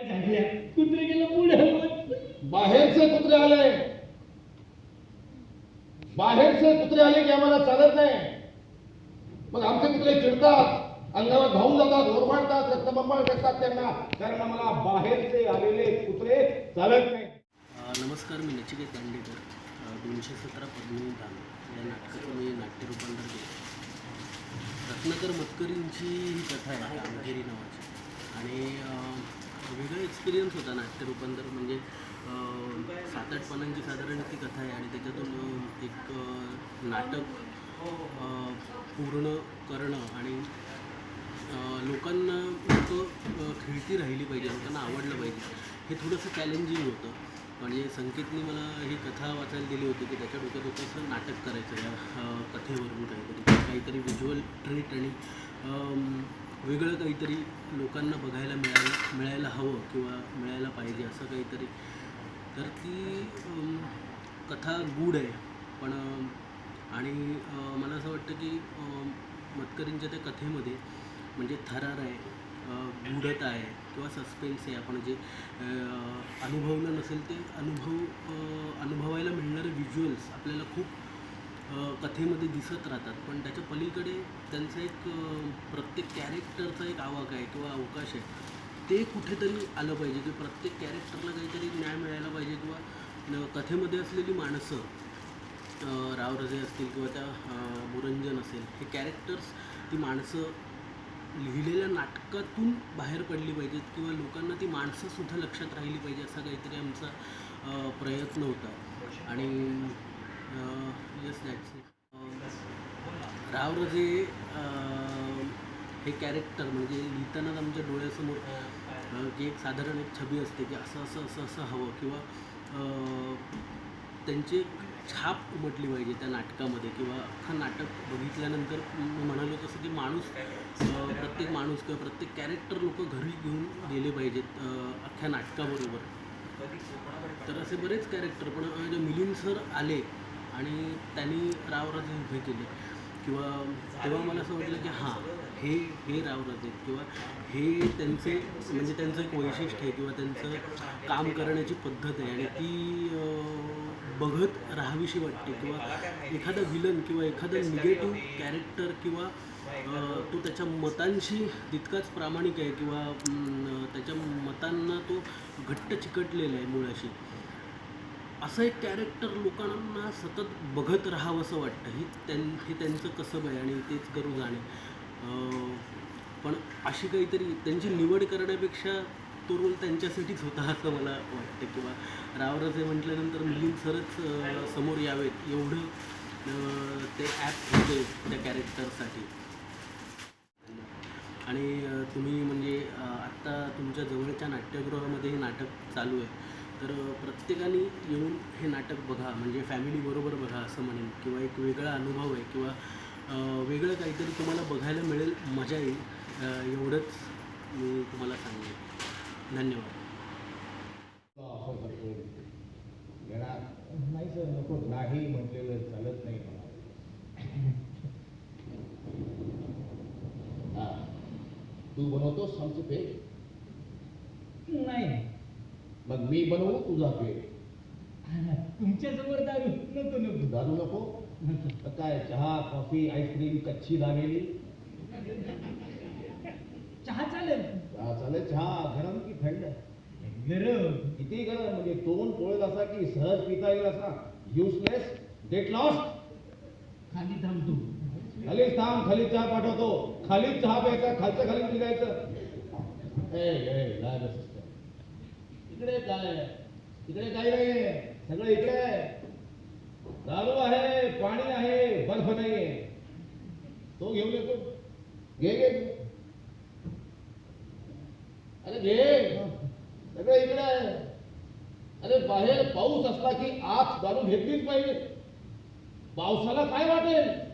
कुत्रे गेलं पुढे. बाहेरचे कुत्रे आले. बाहेरचे कुत्रे आले की आम्हाला चालत नाही. मग आमचे कुत्रे चिडतात. अंगावर धावून जातात ओरबाडतात रक्तबंबाळ करतात त्यांना. कारण आम्हाला बाहेरचे आलेले कुत्रे चालत नाही. नमस्कार मी नचिकेत दांडेकर. दोनशे सतरा पद्मिनी धाम या नाटकाचं मी नाट्य रूपांतर केलं. रत्नाकर मतकरींची ही कथा आहे कामगिरी नावाची. आणि वेगळा एक्सपिरियन्स होता नाट्य रूपांतर. म्हणजे सात आठ पानांची साधारण ती कथा आहे आणि त्याच्यातून एक नाटक पूर्ण करणं आणि लोकांना लोकं खिळती खेळती राहिली पाहिजे लोकांना आवडलं पाहिजे. हे थोडंसं चॅलेंजिंग होतं. म्हणजे संकेतने मला ही कथा वाचायला दिली होती की त्याच्या डोक्यात होतं असं नाटक करायचं या कथेवरून. काहीतरी काहीतरी व्हिज्युअल ट्रीट आणि वेगळं काहीतरी लोकांना बघायला मिळायला मिळायला हवं किंवा मिळायला पाहिजे असं काहीतरी. तर ती कथा गूढ आहे. पण आणि मला असं वाटतं की मतकरींच्या त्या कथेमध्ये म्हणजे थरार आहे गूढता आहे किंवा सस्पेन्स आहे. आपण जे अनुभवलं नसेल ते अनुभव अनुभवायला मिळणारे व्हिज्युअल्स आपल्याला खूप कथेमध्ये दिसत राहतात. पण त्याच्या पलीकडे त्यांचं एक प्रत्येक कॅरेक्टरचा एक आवाक आहे किंवा अवकाश आहे. ते कुठेतरी आलं पाहिजे की प्रत्येक कॅरेक्टरला काहीतरी न्याय मिळायला पाहिजे किंवा कथेमध्ये असलेली माणसं रावरजे असतील किंवा त्या मुरंजन असेल हे कॅरेक्टर्स ती माणसं लिहिलेल्या नाटकातून बाहेर पडली पाहिजेत किंवा लोकांना ती माणसंसुद्धा लक्षात राहिली पाहिजे असा काहीतरी आमचा प्रयत्न होता. आणि रावरजे अ, हे कॅरेक्टर म्हणजे लिहितानाच आमच्या डोळ्यासमोर की एक साधारण एक छबी असते की असं असं असं असं हवं किंवा त्यांची एक छाप उमटली पाहिजे त्या नाटकामध्ये किंवा अख्खं नाटक बघितल्यानंतर मी म्हणालो तसं की माणूस प्रत्येक माणूस किंवा प्रत्येक कॅरेक्टर लोक घरी घेऊन गेले पाहिजेत अख्ख्या नाटकाबरोबर. तर असे बरेच कॅरेक्टर पण मिलिंद सर आले आणि त्यांनी रावराजे उभे केले. किंवा तेव्हा मला असं वाटलं की हां हे हे रावराजे आहेत किंवा हे त्यांचे म्हणजे त्यांचं एक वैशिष्ट्य आहे किंवा त्यांचं काम करण्याची पद्धत आहे आणि ती बघत राहावीशी वाटते किंवा एखादा विलन किंवा एखादा निगेटिव्ह कॅरेक्टर किंवा तो त्याच्या मतांशी तितकाच प्रामाणिक आहे किंवा त्याच्या मतांना तो घट्ट चिकटलेला आहे मुळाशी. असं एक कॅरेक्टर लोकांना सतत बघत राहावं असं वाटतं. हे त्यां हे त्यांचं कसं आहे आणि तेच करू जाणे. पण अशी काहीतरी त्यांची निवड करण्यापेक्षा तो रोल त्यांच्यासाठीच होता असं मला वाटतं. किंवा रावरजे म्हटल्यानंतर मिलिंद सरच समोर यावेत. एवढं ते ॲप होते त्या कॅरेक्टरसाठी आणि तुम्ही म्हणजे आत्ता तुमच्या जवळच्या नाट्यगृहामध्ये हे नाटक चालू आहे. तर प्रत्येकाने येऊन हे नाटक बघा म्हणजे फॅमिलीबरोबर बघा असं म्हणेन किंवा एक वेगळा अनुभव आहे किंवा वेगळं काहीतरी तुम्हाला बघायला मिळेल मजा येईल एवढंच मी तुम्हाला सांगेन. धन्यवाद. नाही सर नको नाही म्हटलेलं चालत नाही मला हा. तू बनवतोस आमचे पेट नाही. मग मी बनवू तुझा पेट? तुमच्यासमोर दारू नको नको. दारू नको? तर काय चहा कॉफी आईस्क्रीम कच्ची दाबेली चहा चालेल. हा, चालेल? चहा गरम की थंड? गरम. किती गरम? म्हणजे तोंड पोळेल असा की सहज पिता येईल असा? युजलेस गेट लॉस्ट खाली थांबतो. खाली थांब खाली चहा पाठवतो. खाली चहा प्यायचा खालचं खाली निघायचं ए ए इकडे काय इकडे काही नाही सगळं इकडे आहे. दारू आहे पाणी आहे बर्फ नाहीये तो घेऊन येतो. घे घे. अरे घे. सगळं इकडे आहे. अरे बाहेर पाऊस असला की आत दारू घेतलीच पाहिजे. पावसाला काय वाटेल?